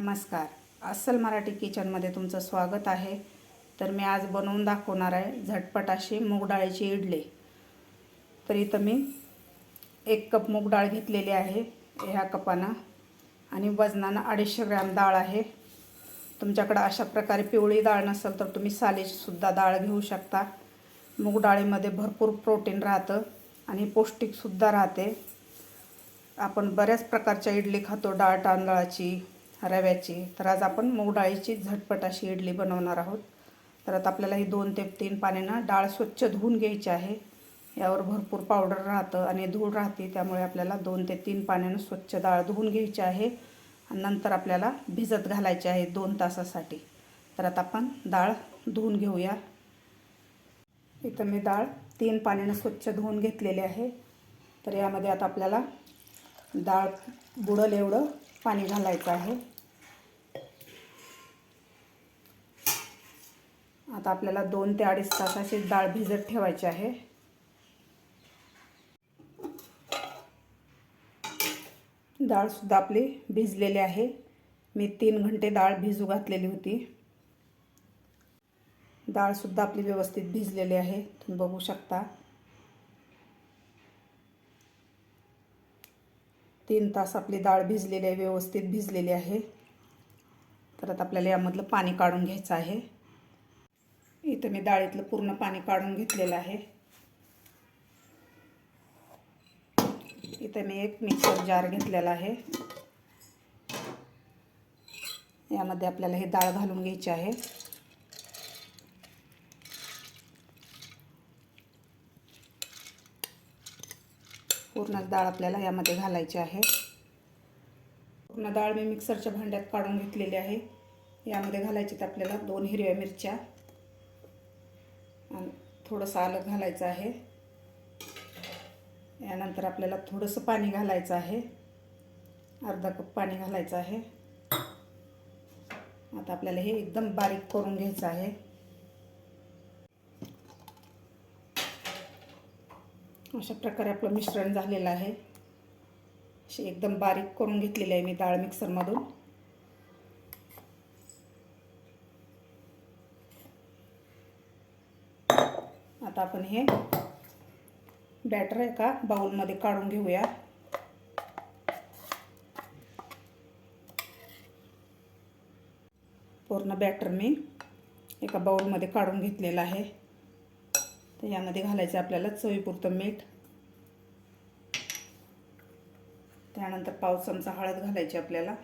नमस्कार. अस्सल मराठी किचनमध्ये तुमचं स्वागत आहे. तर मी आज बनवून दाखवणार आहे झटपट अशी मूग डाळीची इडली. तर इथं मी एक कप मूग डाळ घेतलेली आहे ह्या कपानं. आणि वजनानं अडीचशे ग्रॅम डाळ आहे. तुमच्याकडं अशा प्रकारे पिवळी डाळ नसेल तर तुम्ही सालीचीसुद्धा डाळ घेऊ शकता. मूग डाळीमध्ये भरपूर प्रोटीन राहतं आणि पौष्टिकसुद्धा राहते. आपण बऱ्याच प्रकारच्या इडली खातो डाळ तांदळाची रव्याची. तर आज आपण मूग डाळीची झटपट अशी इडली बनवणार आहोत. तर आता आपल्याला ही दोन ते तीन पाण्यानं डाळ स्वच्छ धुवून घ्यायची आहे. यावर भरपूर पावडर राहतं आणि धूळ राहते त्यामुळे आपल्याला दोन ते तीन पाण्यानं स्वच्छ डाळ धुवून घ्यायची आहे. आणि नंतर आपल्याला भिजत घालायची आहे दोन तासासाठी. तर आता आपण डाळ धुवून घेऊया. इथं मी डाळ तीन पाण्यानं स्वच्छ धुवून घेतलेली आहे. तर यामध्ये आता आपल्याला डाळ बुडल एवढं पाणी घालायचं आहे. आता आपल्याला दोन ते अडीच तासाची डाळ भिजत ठेवायची आहे. डाळसुद्धा आपली भिजलेली आहे. मी तीन घंटे डाळ भिजू घातलेली होती. डाळसुद्धा आपली व्यवस्थित भिजलेली आहे. तुम्ही बघू शकता. तीन तास आपली डाळ भिजलेली आहे व्यवस्थित भिजलेली आहे. तर आता आपल्याला यामधलं पाणी काढून घ्यायचं आहे. इथं मी डाळीतलं पूर्ण पाणी काढून घेतलेलं आहे. इथं मी एक मिक्सर जार घेतलेला आहे. यामध्ये आपल्याला हे डाळ घालून घ्यायची आहे. पूर्ण डाळ आपल्याला यामध्ये घालायची आहे. पूर्ण डाळ मी मिक्सरच्या भांड्यात काढून घेतलेली आहे. यामध्ये घालायची तर आपल्याला दोन हिरव्या मिरच्या. आणि थोडंसं आलं घालायचं आहे. यानंतर आपल्याला थोडंसं पाणी घालायचं आहे. अर्धा कप पाणी घालायचं आहे. आता आपल्याला हे एकदम बारीक करून घ्यायचं आहे. अशा प्रकारे आपलं मिश्रण झालेलं आहे. अशी एकदम बारीक करून घेतलेली आहे मी डाळ मिक्सरमधून. आता आपण हे बॅटर एका बाउलमध्ये काढून घेऊया. पूर्ण बॅटर मी एका बाउलमध्ये काढून घेतलेलं आहे. तर यामध्ये घालायचं आपल्याला चवीपुरतं मीठ. त्यानंतर पाव चमचा हळद घालायची आपल्याला.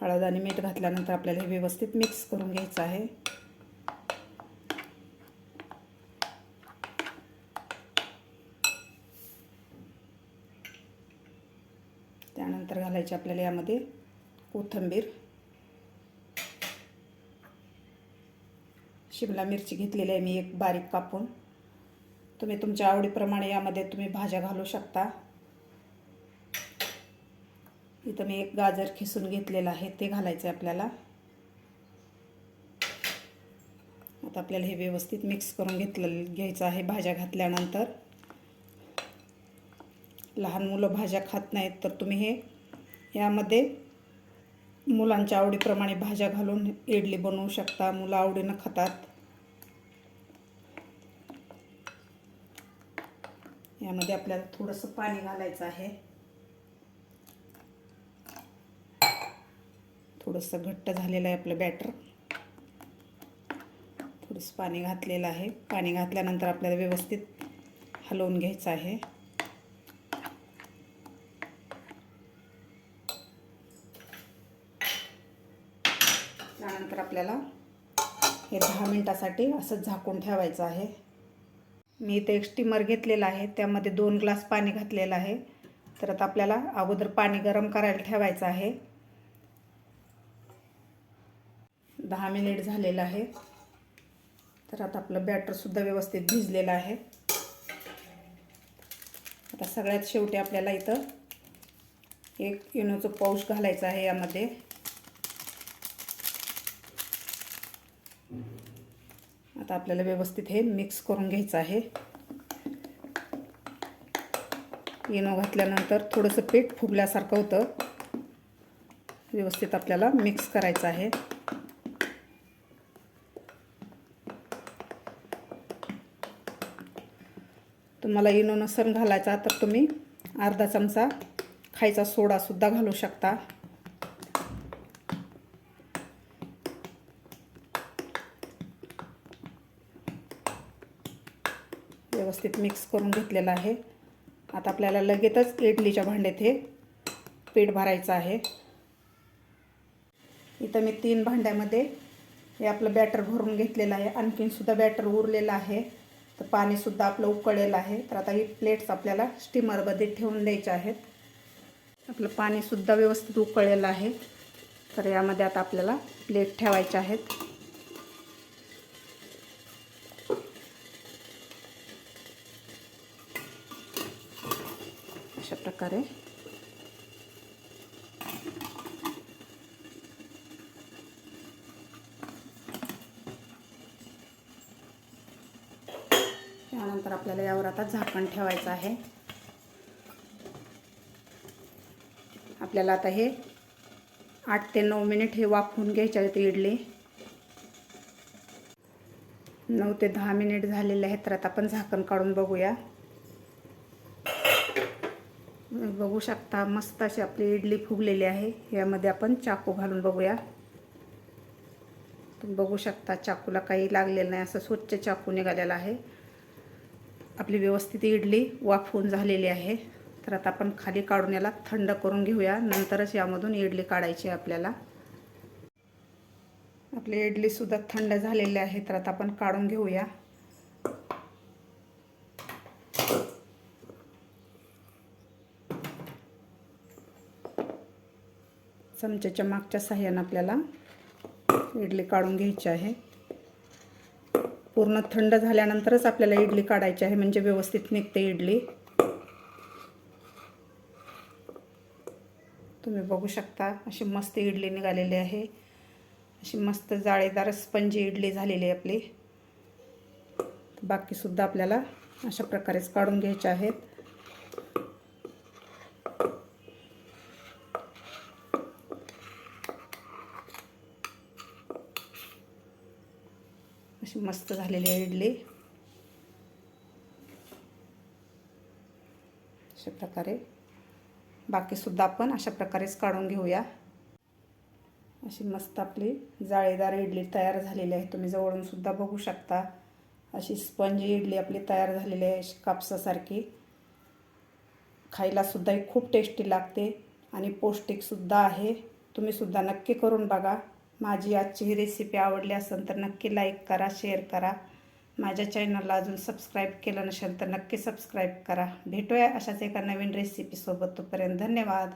हळद आणि मीठ घातल्यानंतर आपल्याला हे व्यवस्थित मिक्स करून घ्यायचं आहे. त्यानंतर घालायची आपल्याला यामध्ये कोथिंबीर. शिमला मिरची घेतलेली आहे मी एक बारीक कापून. तुम्ही तुमच्या आवडीप्रमाणे यामध्ये तुम्ही भाज्या घालू शकता. इथं मी एक गाजर खिसून घेतलेलं आहे ते घालायचं आहे आपल्याला. आता आपल्याला हे व्यवस्थित मिक्स करून घेतलं घ्यायचं आहे भाज्या घातल्यानंतर. लहान मुलं भाज्या खात नाहीत तर तुम्ही हे यामध्ये मुलांच्या आवडीप्रमाणे भाज्या घालून इडली बनवू शकता मुलं आवडीनं खातात. यामध्ये आपल्याला थोडंसं पाणी घालायचं आहे. थोडंसं घट्ट झालेलं आहे आपलं बॅटर. थोडंसं पाणी घातलेलं आहे. पाणी घातल्यानंतर आपल्याला व्यवस्थित हलवून घ्यायचं आहे. त्यानंतर आपल्याला हे दहा मिनटासाठी असं झाकून ठेवायचं आहे. मी इथे एक स्टीमर घेतलेला आहे. त्यामध्ये दोन ग्लास पाणी घातलेलं आहे. तर आता आपल्याला अगोदर पाणी गरम करायला ठेवायचं आहे. दहा मिनिट झालेलं आहे. तर आता आपलं बॅटरसुद्धा व्यवस्थित भिजलेलं आहे. आता सगळ्यात शेवटी आपल्याला इथं एक इनोचं पाऊच घालायचं आहे यामध्ये. आता आपल्याला व्यवस्थित हे मिक्स करून घ्यायचं आहे. इनो घातल्यानंतर थोडंसं पीठ फुगल्यासारखं होतं. व्यवस्थित आपल्याला मिक्स करायचं आहे. तुम्हाला इनो नसन घालायचा तर तुम्ही अर्धा चमचा खायचा सोडासुद्धा घालू शकता. व्यवस्थित मिक्स करून घेतलेलं आहे. आता आपल्याला लगेचच इडलीच्या भांड्यात हे पीठ भरायचं आहे. इथं मी तीन भांड्यामध्ये हे आपलं बॅटर भरून घेतलेलं आहे. आणखीनसुद्धा बॅटर उरलेलं आहे. तर पाणीसुद्धा आपलं उकळलेलं आहे. तर आता ही प्लेट्स आपल्याला स्टीमरमध्ये ठेवून द्यायचे आहेत. आपलं पाणीसुद्धा व्यवस्थित उकळलेलं आहे. तर यामध्ये आता आपल्याला प्लेट ठेवायच्या आहेत. अशा प्रकारे. त्यानंतर आपल्याला यावर आता झाकण ठेवायचं आहे. आपल्याला आता हे आठ ते नऊ मिनिट हे वाफवून घ्यायचे आहेत इडली. नऊ ते दहा मिनिट झालेले आहेत तर आता आपण झाकण काढून बघूया. बघू शकता मस्त अशी आपली इडली फुगलेली आहे. यामध्ये आपण चाकू घालून बघूया. तुम्ही बघू शकता चाकूला काही लागलेलं नाही असं स्वच्छ चाकू निघालेला आहे. आपली व्यवस्थित इडली वाफवून झालेली आहे. तर आता आपण खाली काढून याला थंड करून घेऊया. नंतरच यामधून इडली काढायची आहे आपल्याला. आपली इडलीसुद्धा थंड झालेली आहे तर आता आपण काढून घेऊया. चमच्याच्या मागच्या साह्यानं आपल्याला इडली काढून घ्यायची आहे. पूर्ण थंड झाल्यानंतरच आपल्याला इडली काढायची आहे म्हणजे व्यवस्थित निघते इडली. तुम्ही बघू शकता अशी मस्त इडली निघालेली आहे. अशी मस्त जाळीदार स्पंजी इडली झालेली आहे आपली. बाकीसुद्धा आपल्याला अशा प्रकारेच काढून घ्यायचे आहेत. अशी मस्त झालेली आहे इडली. अशा प्रकारे. बाकीसुद्धा आपण अशा प्रकारेच काढून घेऊया. अशी मस्त आपली जाळीदार इडली तयार झालेली आहे. तुम्ही जवळूनसुद्धा बघू शकता. अशी स्पंजी इडली आपली तयार झालेली आहे कापसासारखी. खायलासुद्धा ही खूप टेस्टी लागते आणि पौष्टिकसुद्धा आहे. तुम्हीसुद्धा नक्की करून बघा. माझी आजची ही रेसिपी आवडली असेल तर नक्की लाईक करा शेअर करा. माझ्या चॅनलला अजून सबस्क्राईब केलं नसेल तर नक्की सबस्क्राईब करा. भेटूया अशाच एका नवीन रेसिपीसोबत तोपर्यंत धन्यवाद.